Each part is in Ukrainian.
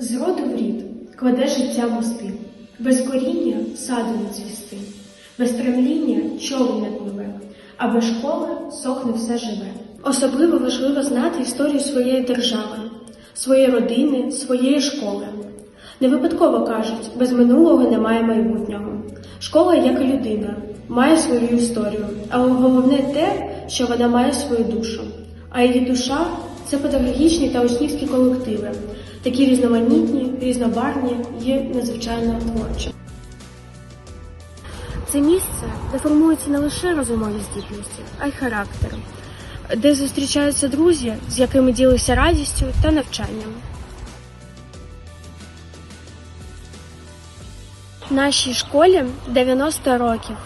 З роду в рід кладе життя мости, без коріння саду не цвісти, без стремління човен не пливе, а без школи сохне все живе. Особливо важливо знати історію своєї держави, своєї родини, своєї школи. Не випадково кажуть, без минулого немає майбутнього. Школа, як і людина, має свою історію, але головне те, що вона має свою душу. А її душа це педагогічні та учнівські колективи, такі різноманітні, різнобарвні і надзвичайно творчі. Це місце, де формуються не лише розумові здібності, а й характер, де зустрічаються друзі, з якими ділися радістю та навчанням. Нашій школі 90 років.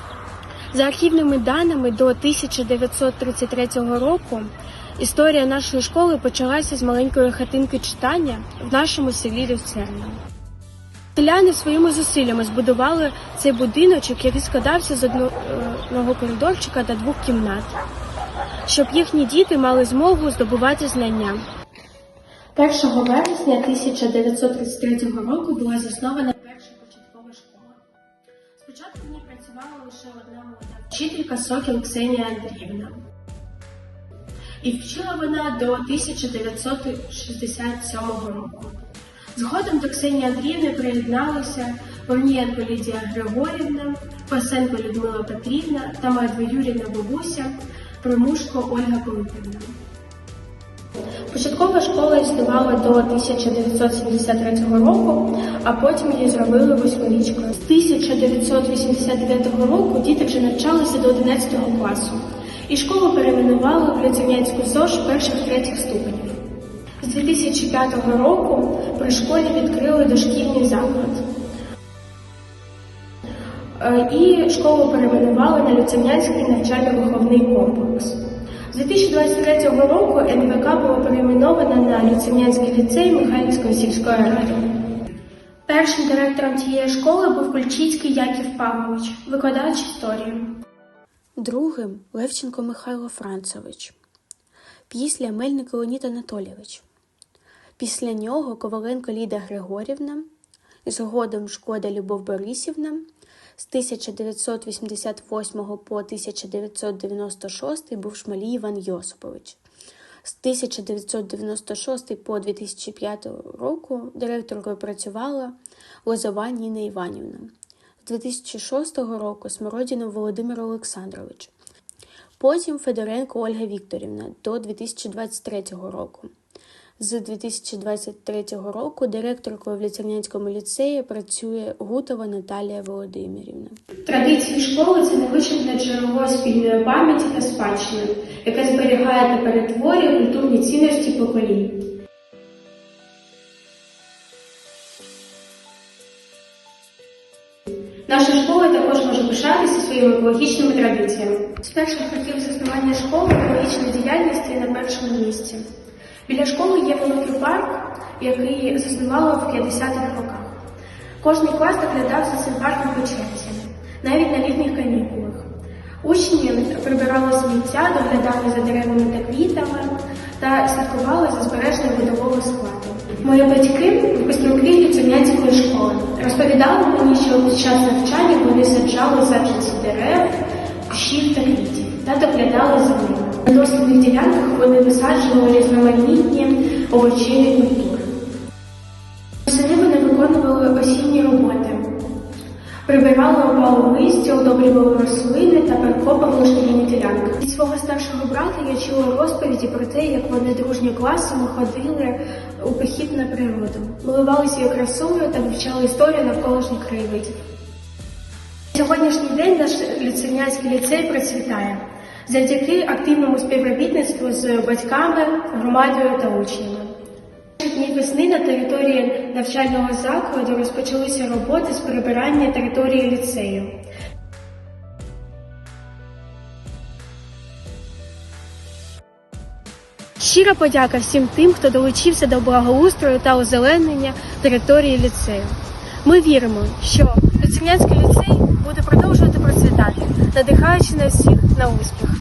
За архівними даними до 1933 року історія нашої школи почалася з маленької хатинки читання в нашому селі Люцерна. Селяни своїми зусиллями збудували цей будиночок, який складався з одного коридорчика та двох кімнат, щоб їхні діти мали змогу здобувати знання. 1 вересня 1933 року була заснована перша початкова школа. Спочатку в ній працювала лише одна молода вчителька Сокіл Ксенія Андріївна. І вчила вона до 1967 року. Згодом до Ксенії Андріївни приєдналися Корнієнко Лідія Григорівна, Пасенко Людмила Петрівна та моя двоюрідна бабуся Примушко Ольга Пилипівна. Початкова школа існувала до 1973 року, а потім її зробили восьмирічкою. З 1989 року діти вже навчалися до 11 класу, і школу перейменували в Люцернянську ЗОЖ перших-третіх ступенів. З 2005 року при школі відкрили дошкільний заклад. Е, І школу перейменували на Люцернянський навчально-виховний комплекс. З 2023 року НВК було перейменовано на Люцернянський ліцей Михайлівської сільської ради. Першим директором цієї школи був Кульчицький Яків Павлович, викладач історії. Другим Левченко Михайло Францевич. Після Мельник Леонід Анатолійович. Після нього Коваленко Ліда Григорівна, згодом Шкода Любов Борисівна, з 1988 по 1996 був Шмалій Іван Йосипович. З 1996 по 2005 року директоркою працювала Лозова Ніна Іванівна. З 2006 року Смородінов Володимир Олександрович. Потім Федоренко Ольга Вікторівна до 2023 року. З 2023 року директоркою в Ліцернянському ліцеї працює Гутова Наталія Володимирівна. Традиції школи це невичерпне джерело спільної пам'яті та спадщини, яке зберігає та перетворює культурні цінності поколінь. Наша школа також може пишатися своїми екологічними традиціями. З перших років заснування школи екологічна діяльність є на першому місці. Біля школи є великий парк, який заснували в 50-х роках. Кожний клас доглядав за цим парком по черзі, навіть на літніх канікулах. Учні прибирали сміття, доглядали за деревами та квітами та слідкували за збереженням видового складу. Мої батьки випускники Ліцернянської школи розповідали мені, що під час навчання вони саджали саджанці дерев, кущів та квітів та доглядали за ними. На дослідних ділянках вони висаджували різноманітні овочеві культури. Восени вони виконували осінні роботи. Прибирали опалу листя, удобрювали рослини та перекопували шкільні ділянки. Від свого старшого брата я чула розповіді про те, як вони дружньо класами ходили у похід на природу, милувалися її красою та вивчали історію навколишніх краєвидів. Сьогоднішній день наш ліцернянський ліцей процвітає завдяки активному співробітництву з батьками, громадою та учнями. Дні весни на території навчального закладу розпочалися роботи з прибирання території ліцею. Щира подяка всім тим, хто долучився до благоустрою та озеленення території ліцею. Ми віримо, що Люцернянський ліцей буде продовжувати процвітати, надихаючи на всіх на успіх.